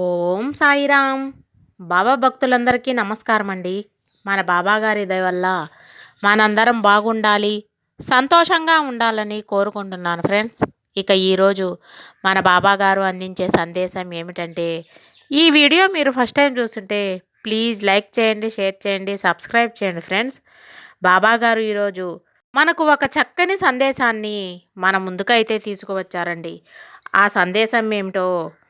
ఓం సాయిరామ్ బాబా భక్తులందరికీ నమస్కారం అండి మన బాబా గారి వల్ల మనందరం బాగుండాలి సంతోషంగా ఉండాలని కోరుకుంటున్నాను ఫ్రెండ్స్. ఇక ఈరోజు మన బాబా గారు అందించే సందేశం ఏమిటంటే ఈ వీడియో మీరు ఫస్ట్ టైం చూస్తుంటే ప్లీజ్ లైక్ చేయండి షేర్ చేయండి సబ్స్క్రైబ్ చేయండి ఫ్రెండ్స్. బాబాగారు ఈరోజు మనకు ఒక చక్కని సందేశాన్ని మన ముందుకైతే తీసుకువచ్చారండి. ఆ సందేశం ఏమిటో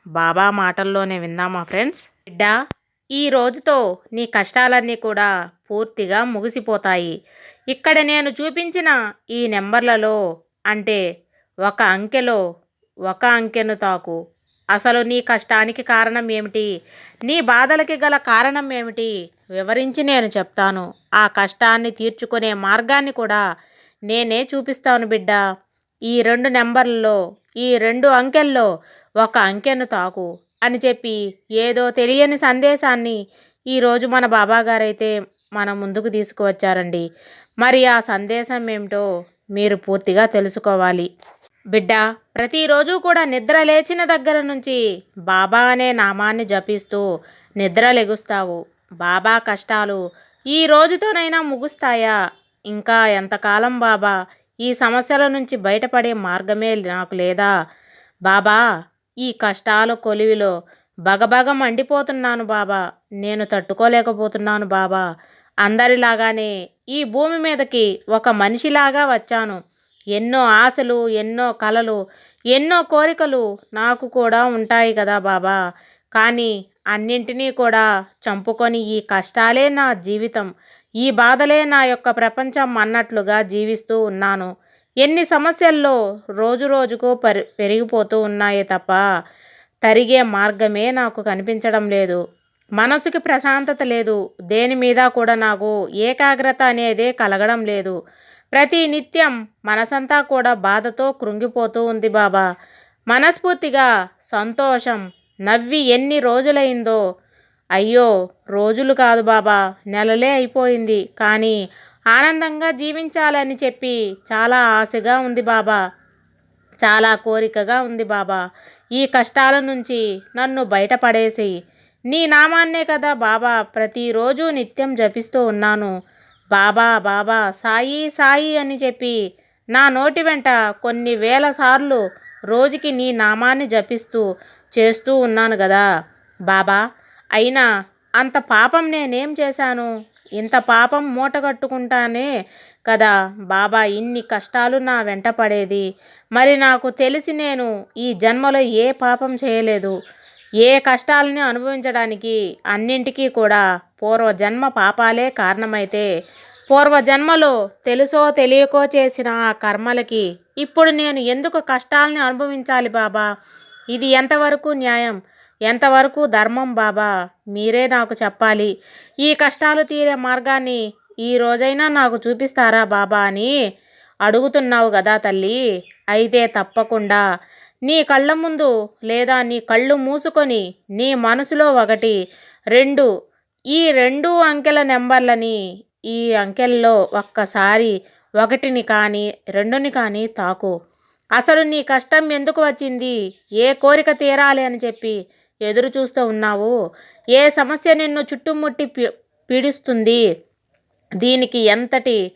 బాబా మాటల్లోనే విందామా ఫ్రెండ్స్? బిడ్డ ఈ రోజుతో నీ కష్టాలన్నీ కూడా పూర్తిగా ముగిసిపోతాయి. ఇక్కడ నేను చూపించిన ఈ నెంబర్లలో అంటే ఒక అంకెలో ఒక అంకెను తాకు. అసలు నీ కష్టానికి కారణం ఏమిటి? నీ బాధలకి గల కారణం ఏమిటి? వివరించి నేను చెప్తాను. ఆ కష్టాన్ని తీర్చుకునే మార్గాన్ని కూడా నేనే చూపిస్తాను బిడ్డ. ఈ రెండు నెంబర్లలో ఈ రెండు అంకెల్లో ఒక అంకెను తాకు అని చెప్పి ఏదో తెలియని సందేశాన్ని ఈరోజు మన బాబాగారైతే మన ముందుకు తీసుకువచ్చారండి. మరి ఆ సందేశం ఏమిటో మీరు పూర్తిగా తెలుసుకోవాలి. బిడ్డ ప్రతిరోజు కూడా నిద్ర లేచిన దగ్గర నుంచి బాబా అనే నామాన్ని జపిస్తూ నిద్ర లెగుస్తావు. బాబా కష్టాలు ఈ రోజుతోనైనా ముగుస్తాయా? ఇంకా ఎంతకాలం బాబా? ఈ సమస్యల నుంచి బయటపడే మార్గమే నాకు లేదా? బాబా ఈ కష్టాల కొలివిలో బగబగ మండిపోతున్నాను బాబా. నేను తట్టుకోలేకపోతున్నాను బాబా. అందరిలాగానే ఈ భూమి మీదకి ఒక మనిషిలాగా వచ్చాను. ఎన్నో ఆశలు ఎన్నో కలలు ఎన్నో కోరికలు నాకు కూడా ఉంటాయి కదా బాబా. కానీ అన్నింటినీ కూడా చంపుకొని ఈ కష్టాలే నా జీవితం. ఈ బాధలే నా యొక్క ప్రపంచం అన్నట్లుగా జీవిస్తూ ఉన్నాను. ఎన్ని సమస్యల్లో రోజు రోజుకు పరి పెరిగిపోతూ ఉన్నాయే తప్ప తరిగే మార్గమే నాకు కనిపించడం లేదు. మనసుకి ప్రశాంతత లేదు. దేని మీద కూడా నాకు ఏకాగ్రత అనేదే కలగడం లేదు. ప్రతి నిత్యం మనసంతా కూడా బాధతో కృంగిపోతూ ఉంది బాబా. మనస్ఫూర్తిగా సంతోషం నవ్వి ఎన్ని రోజులైందో అయ్యో రోజులు కాదు బాబా. నెలలే అయిపోయింది. కానీ ఆనందంగా జీవించాలని చెప్పి చాలా ఆశగా ఉంది బాబా. చాలా కోరికగా ఉంది బాబా. ఈ కష్టాల నుంచి నన్ను బయటపడేసి నీ నామాన్నే కదా బాబా ప్రతిరోజు నిత్యం జపిస్తూ ఉన్నాను. బాబా బాబా సాయి సాయి అని చెప్పి నా నోటి వెంట కొన్ని వేల సార్లు రోజుకి నీ నామాన్ని జపిస్తూ చేస్తూ ఉన్నాను కదా బాబా. అయినా అంత పాపం నేనేం చేశాను? ఇంత పాపం మూటగట్టుకుంటానే కదా? బాబా ఇన్ని కష్టాలు నా వెంట పడేది. మరి నాకు తెలిసి నేను ఈ జన్మలో ఏ పాపం చేయలేదు. ఏ కష్టాలని అనుభవించడానికి అన్నింటికీ కూడా పూర్వజన్మ పాపాలే కారణమైతే పూర్వజన్మలో తెలుసో తెలియకో చేసిన ఆ కర్మలకి ఇప్పుడు నేను ఎందుకు కష్టాలని అనుభవించాలి బాబా? ఇది ఎంతవరకు న్యాయం? ఎంతవరకు ధర్మం బాబా? మీరే నాకు చెప్పాలి. ఈ కష్టాలు తీరే మార్గాన్ని ఈ రోజైనా నాకు చూపిస్తారా బాబా అని అడుగుతున్నావు కదా తల్లి. అయితే తప్పకుండా. నీ కళ్ళ ముందు లేదా నీ కళ్ళు మూసుకొని నీ మనసులో ఒకటి రెండు ఈ రెండు అంకెల నెంబర్లని ఈ అంకెల్లో ఒక్కసారి ఒకటిని కానీ రెండుని కానీ తాకు. అసలు నీ కష్టం ఎందుకు వచ్చింది? ఏ కోరిక తీరాలి అని చెప్పి ఎదురు చూస్తూ ఉన్నావు. ఏ సమస్య నిన్ను చుట్టుముట్టి పీడిస్తుంది? దీనికి ఎంతటి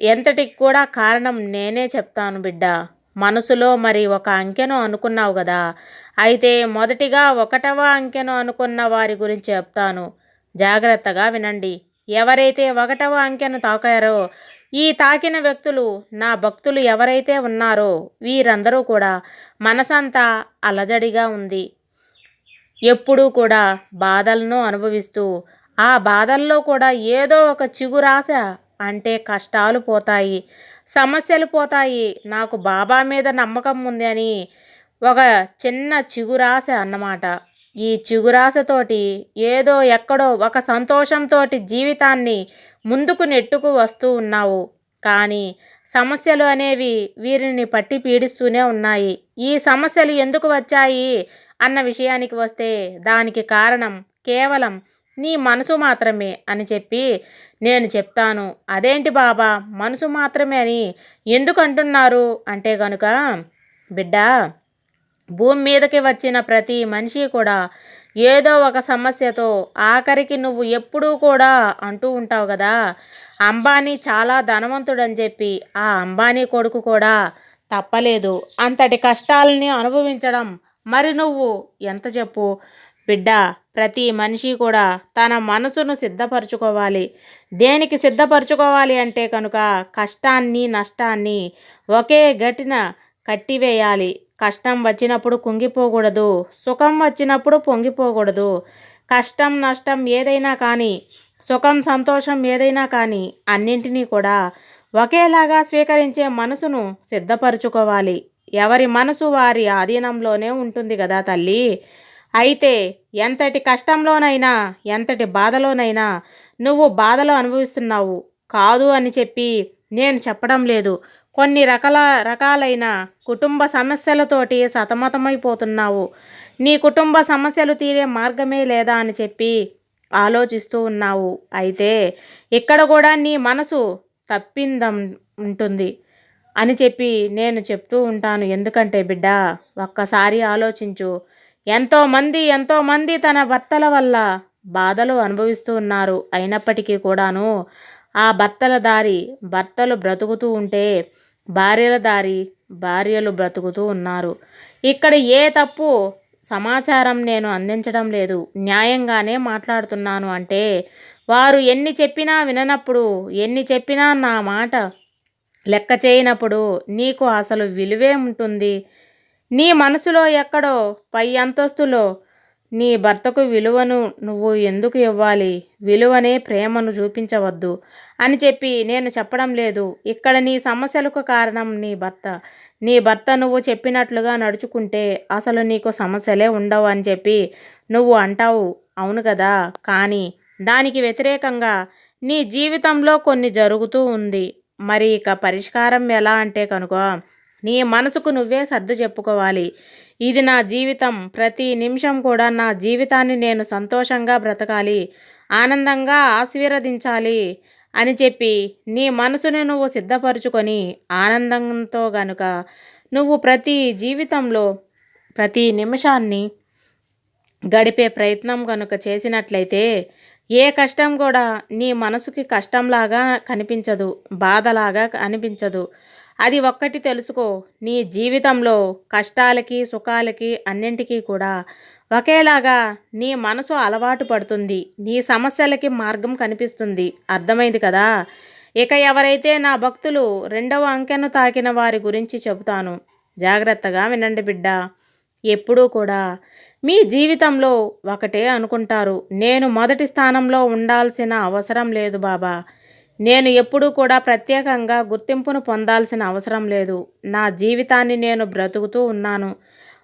ఎంతటికి కూడా కారణం నేనే చెప్తాను బిడ్డ. మనసులో మరి ఒక అంకెను అనుకున్నావు కదా అయితే మొదటిగా ఒకటవ అంకెను అనుకున్న వారి గురించి చెప్తాను. జాగ్రత్తగా వినండి. ఎవరైతే ఒకటవ అంకెను తాకారో ఈ తాకిన వ్యక్తులు నా భక్తులు ఎవరైతే ఉన్నారో వీరందరూ కూడా మనసంతా అలజడిగా ఉంది. ఎప్పుడూ కూడా బాధలను అనుభవిస్తూ ఆ బాధల్లో కూడా ఏదో ఒక చిగురాశ అంటే కష్టాలు పోతాయి సమస్యలు పోతాయి. నాకు బాబా మీద నమ్మకం ఉంది అని ఒక చిన్న చిగురాశ అన్నమాట. ఈ చిగురాశతోటి ఏదో ఎక్కడో ఒక సంతోషంతో జీవితాన్ని ముందుకు నెట్టుకు వస్తూ ఉన్నావు. కానీ సమస్యలు అనేవి వీరిని పట్టి పీడిస్తూనే ఉన్నాయి. ఈ సమస్యలు ఎందుకు వచ్చాయి? అన్న విషయానికి వస్తే దానికి కారణం కేవలం నీ మనసు మాత్రమే అని చెప్పి నేను చెప్తాను. అదేంటి బాబా? మనసు మాత్రమే అని ఎందుకు అంటున్నారు అంటే కనుక బిడ్డ భూమి మీదకి వచ్చిన ప్రతి మనిషి కూడా ఏదో ఒక సమస్యతో ఆఖరికి నువ్వు ఎప్పుడూ కూడా అంటూ ఉంటావు కదా. అంబానీ చాలా ధనవంతుడని చెప్పి ఆ అంబానీ కొడుకు కూడా తప్పలేదు. అంతటి కష్టాలని అనుభవించడం మరి నువ్వు ఎంత చెప్పు? బిడ్డ ప్రతి మనిషి కూడా తన మనసును సిద్ధపరచుకోవాలి. దేనికి సిద్ధపరచుకోవాలి అంటే కనుక కష్టాన్ని నష్టాన్ని ఒకే గటిన కట్టివేయాలి. కష్టం వచ్చినప్పుడు కుంగిపోకూడదు సుఖం వచ్చినప్పుడు పొంగిపోకూడదు. కష్టం నష్టం ఏదైనా కానీ సుఖం సంతోషం ఏదైనా కానీ అన్నింటినీ కూడా ఒకేలాగా స్వీకరించే మనసును సిద్ధపరచుకోవాలి. ఎవరి మనసు వారి ఆధీనంలోనే ఉంటుంది కదా తల్లి. అయితే ఎంతటి కష్టంలోనైనా ఎంతటి బాధలోనైనా నువ్వు బాధలో అనుభవిస్తున్నావు. కాదు అని చెప్పి నేను చెప్పడం లేదు. కొన్ని రకాల రకాలైన కుటుంబ సమస్యలతోటి సతమతమైపోతున్నావు. నీ కుటుంబ సమస్యలు తీరే మార్గమే లేదా అని చెప్పి ఆలోచిస్తూ ఉన్నావు. అయితే ఇక్కడ కూడా నీ మనసు తప్పిందం ఉంటుంది. అని చెప్పి నేను చెప్తూ ఉంటాను. ఎందుకంటే బిడ్డ ఒక్కసారి ఆలోచించు. ఎంతోమంది ఎంతోమంది తన భర్తల వల్ల బాధలు అనుభవిస్తూ ఉన్నారు. అయినప్పటికీ కూడాను ఆ భర్తల దారి భర్తలు బ్రతుకుతూ ఉంటే భార్యల దారి భార్యలు బ్రతుకుతూ ఉన్నారు. ఇక్కడ ఏ తప్పు సమాచారం నేను అందించడం లేదు. న్యాయంగానే మాట్లాడుతున్నాను అంటే వారు ఎన్ని చెప్పినా విననప్పుడు ఎన్ని చెప్పినా నా మాట లెక్క చేయనప్పుడు నీకు అసలు విలువే ఉంటుంది. నీ మనసులో ఎక్కడో పై అంతస్తులో నీ భర్తకు విలువను నువ్వు ఎందుకు ఇవ్వాలి? విలువనే ప్రేమను చూపించవద్దు అని చెప్పి నేను చెప్పడం లేదు. ఇక్కడ నీ సమస్యలకు కారణం నీ భర్త. నీ భర్త నువ్వు చెప్పినట్లుగా నడుచుకుంటే అసలు నీకు సమస్యలే ఉండవు అని చెప్పి నువ్వు అంటావు. అవును కదా? కానీ దానికి వ్యతిరేకంగా నీ జీవితంలో కొన్ని జరుగుతూ ఉంది. మరి ఇక పరిష్కారం ఎలా అంటే కనుక నీ మనసుకు నువ్వే సర్దు చెప్పుకోవాలి. ఇది నా జీవితం. ప్రతి నిమిషం కూడా నా జీవితాన్ని నేను సంతోషంగా బ్రతకాలి. ఆనందంగా ఆశీర్వదించాలి అని చెప్పి నీ మనసుని నువ్వు సిద్ధపరుచుకొని ఆనందంతో గనుక నువ్వు ప్రతి జీవితంలో ప్రతి నిమిషాన్ని గడిపే ప్రయత్నం కనుక చేసినట్లయితే ఏ కష్టం కూడా నీ మనసుకి కష్టంలాగా కనిపించదు బాధలాగా అనిపించదు. అది ఒక్కటి తెలుసుకో నీ జీవితంలో కష్టాలకి సుఖాలకి అన్నింటికీ కూడా ఒకేలాగా నీ మనసు అలవాటు పడుతుంది నీ సమస్యలకి మార్గం కనిపిస్తుంది. అర్థమైంది కదా? ఇక ఎవరైతే నా భక్తులు రెండవ అంకెను తాకిన వారి గురించి చెబుతాను. జాగ్రత్తగా వినండి బిడ్డ. ఎప్పుడూ కూడా మీ జీవితంలో ఒకటే అనుకుంటారు. నేను మొదటి స్థానంలో ఉండాల్సిన అవసరం లేదు బాబా. నేను ఎప్పుడూ కూడా ప్రత్యేకంగా గుర్తింపును పొందాల్సిన అవసరం లేదు. నా జీవితాన్ని నేను బ్రతుకుతూ ఉన్నాను.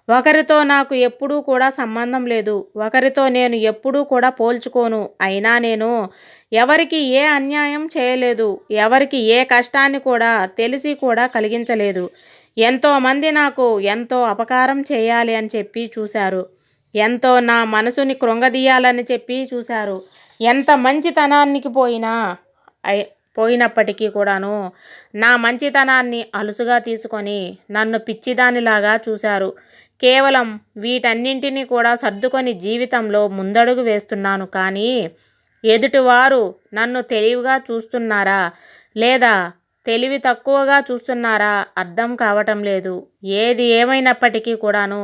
ఒకరితో నాకు ఎప్పుడూ కూడా సంబంధం లేదు. ఒకరితో నేను ఎప్పుడూ కూడా పోల్చుకోను. అయినా నేను ఎవరికి ఏ అన్యాయం చేయలేదు. ఎవరికి ఏ కష్టాన్ని కూడా తెలిసి కూడా కలిగించలేదు. ఎంతోమంది నాకు ఎంతో అపకారం చేయాలి అని చెప్పి చూశారు. ఎంతో నా మనసుని కృంగదీయాలని చెప్పి చూశారు. ఎంత మంచితనానికి పోయినా పోయినప్పటికీ కూడాను నా మంచితనాన్ని అలుసుగా తీసుకొని నన్ను పిచ్చిదానిలాగా చూశారు. కేవలం వీటన్నింటినీ కూడా సర్దుకొని జీవితంలో ముందడుగు వేస్తున్నాను. కానీ ఎదుటివారు నన్ను తెలివిగా చూస్తున్నారా? లేదా తెలివి తక్కువగా చూస్తున్నారా? అర్థం కావటం లేదు. ఏది ఏమైనప్పటికీ కూడాను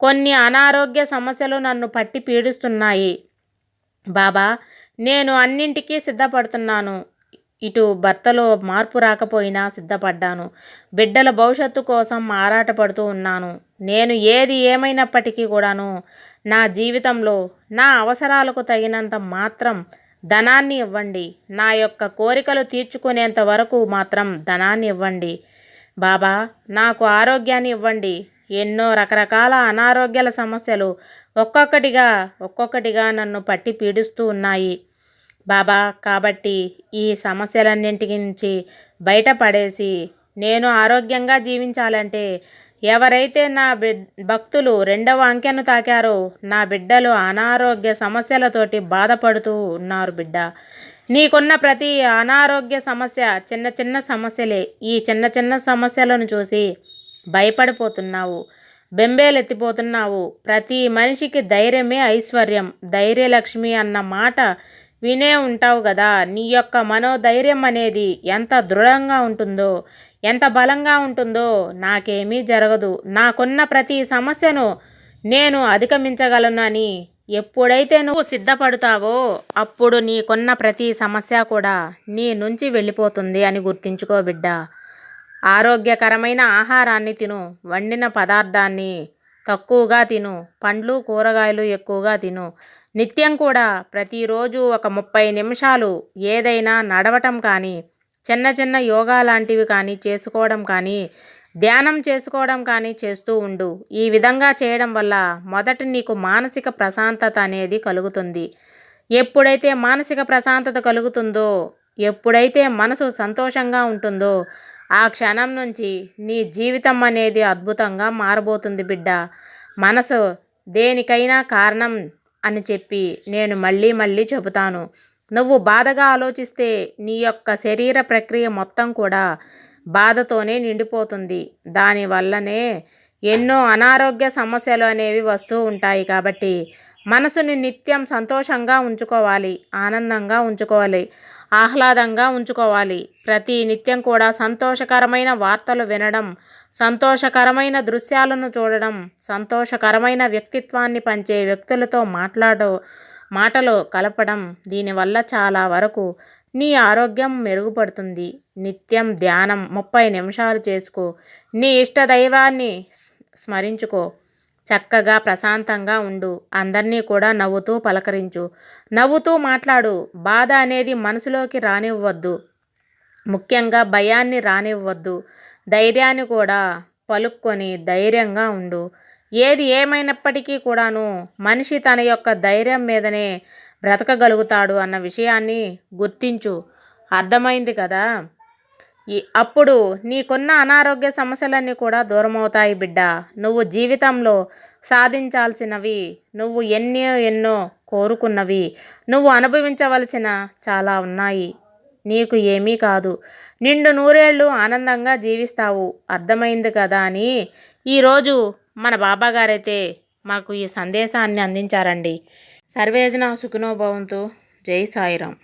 కొన్ని అనారోగ్య సమస్యలు నన్ను పట్టి పీడిస్తున్నాయి. బాబా నేను అన్నింటికీ సిద్ధపడుతున్నాను. ఇటు భర్తలో మార్పు రాకపోయినా సిద్ధపడ్డాను. బిడ్డల భవిష్యత్తు కోసం ఆరాటపడుతూ ఉన్నాను. నేను ఏది ఏమైనప్పటికీ కూడాను నా జీవితంలో నా అవసరాలకు తగినంత మాత్రం ధనాన్ని ఇవ్వండి. నా యొక్క కోరికలు తీర్చుకునేంత వరకు మాత్రం ధనాన్ని ఇవ్వండి. బాబా నాకు ఆరోగ్యాన్ని ఇవ్వండి. ఎన్నో రకరకాల అనారోగ్యాల సమస్యలు ఒక్కొక్కటిగా ఒక్కొక్కటిగా నన్ను పట్టి పీడిస్తూ ఉన్నాయి. బాబా కాబట్టి ఈ సమస్యలన్నింటి నుంచి బయటపడేసి నేను ఆరోగ్యంగా జీవించాలంటే ఎవరైతే నా బిడ్ భక్తులు రెండవ అంకెను తాకారో నా బిడ్డలు అనారోగ్య సమస్యలతోటి బాధపడుతూ ఉన్నారు బిడ్డ. నీకున్న ప్రతి అనారోగ్య సమస్య చిన్న చిన్న సమస్యలే. ఈ చిన్న చిన్న సమస్యలను చూసి భయపడిపోతున్నావు. బెంబేలెత్తిపోతున్నావు. ప్రతి మనిషికి ధైర్యమే ఐశ్వర్యం. ధైర్యలక్ష్మి అన్న మాట వినే ఉంటావు కదా నీ యొక్క మనోధైర్యం అనేది ఎంత దృఢంగా ఉంటుందో ఎంత బలంగా ఉంటుందో నాకేమీ జరగదు. నాకున్న ప్రతి సమస్యను నేను అధిగమించగలను అని ఎప్పుడైతే నువ్వు సిద్ధపడతావో అప్పుడు నీకున్న ప్రతి సమస్య కూడా నీ నుంచి వెళ్ళిపోతుంది అని గుర్తించుకో బిడ్డ. ఆరోగ్యకరమైన ఆహారాన్ని తిను. వండిన పదార్థాన్ని తక్కువగా తిను. పండ్లు కూరగాయలు ఎక్కువగా తిను. నిత్యం కూడా ప్రతిరోజు ఒక ముప్పై నిమిషాలు ఏదైనా నడవటం కానీ చిన్న చిన్న యోగా లాంటివి కానీ చేసుకోవడం కానీ ధ్యానం చేసుకోవడం కానీ చేస్తూ ఉండు. ఈ విధంగా చేయడం వల్ల మొదట నీకు మానసిక ప్రశాంతత అనేది కలుగుతుంది. ఎప్పుడైతే మానసిక ప్రశాంతత కలుగుతుందో ఎప్పుడైతే మనసు సంతోషంగా ఉంటుందో ఆ క్షణం నుంచి నీ జీవితం అనేది అద్భుతంగా మారబోతుంది బిడ్డ. మనసు దేనికైనా కారణం అని చెప్పి నేను మళ్ళీ మళ్ళీ చెబుతాను. నువ్వు బాధగా ఆలోచిస్తే నీ యొక్క శరీర ప్రక్రియ మొత్తం కూడా బాధతోనే నిండిపోతుంది. దానివల్లనే ఎన్నో అనారోగ్య సమస్యలు అనేవి వస్తూ ఉంటాయి కాబట్టి మనసుని నిత్యం సంతోషంగా ఉంచుకోవాలి ఆనందంగా ఉంచుకోవాలి. ఆహ్లాదంగా ఉంచుకోవాలి. ప్రతి నిత్యం కూడా సంతోషకరమైన వార్తలు వినడం సంతోషకరమైన దృశ్యాలను చూడడం సంతోషకరమైన వ్యక్తిత్వాన్ని పంచే వ్యక్తులతో మాట్లాడ మాటలు కలపడం దీనివల్ల చాలా వరకు నీ ఆరోగ్యం మెరుగుపడుతుంది. నిత్యం ధ్యానం ముప్పై నిమిషాలు చేసుకో నీ ఇష్ట దైవాన్ని స్మరించుకో. చక్కగా ప్రశాంతంగా ఉండు. అందరినీ కూడా నవ్వుతూ పలకరించు. నవ్వుతూ మాట్లాడు. బాధ అనేది మనసులోకి రానివ్వద్దు. ముఖ్యంగా భయాన్ని రానివ్వద్దు. ధైర్యాన్ని కూడా పలుక్కొని ధైర్యంగా ఉండు. ఏది ఏమైనప్పటికీ కూడాను మనిషి తన యొక్క ధైర్యం మీదనే బ్రతకగలుగుతాడు అన్న విషయాన్ని గుర్తించు. అర్థమైంది కదా? అప్పుడు నీకున్న అనారోగ్య సమస్యలన్నీ కూడా దూరమవుతాయి బిడ్డ. నువ్వు జీవితంలో సాధించాల్సినవి నువ్వు ఎన్నో ఎన్నో కోరుకున్నవి నువ్వు అనుభవించవలసిన చాలా ఉన్నాయి. నీకు ఏమీ కాదు. నిండు నూరేళ్ళు ఆనందంగా జీవిస్తావు. అర్థమైంది కదా అని ఈరోజు మన బాబాగారైతే మాకు ఈ సందేశాన్ని అందించారండి. సర్వేజన సుఖనోభవంతో జై సాయిరాం